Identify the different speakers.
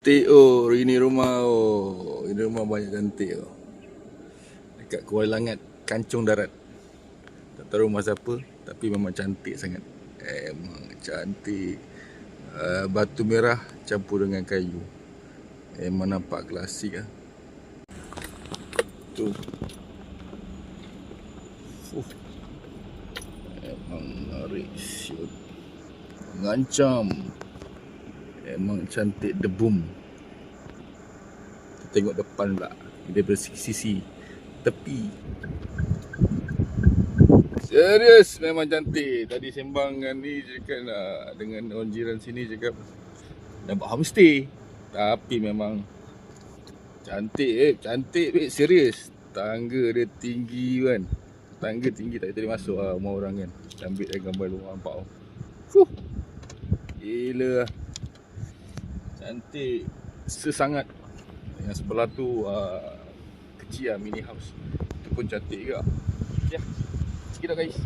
Speaker 1: Cantik oh, ini rumah oh. Ini rumah banyak cantik oh. Dekat Kuala Langat, Kancung Darat. Tak tahu rumah siapa, tapi memang cantik sangat. Emang cantik. Uh, batu merah campur dengan kayu. Emang nampak klasik ah. Tu. Fuh. Emang menarik siut. Mengancam. Emang cantik debum. Kita tengok depan pula. Daripada sisi tepi. Serius memang cantik. Tadi sembang dengan ni cakap dengan orang jiran sini cakap buat homestay. Tapi memang cantik eh, cantik eh, serius. Tangga dia tinggi kan. Tangga tinggi tak boleh masuk lah rumah orang kan. Ambil gambar luar nampak. Fuh. Gila lah. Cantik sesangat. Yang sebelah tu uh, kecil lah mini house. Itu pun cantik juga. Ya. Sikit dah guys.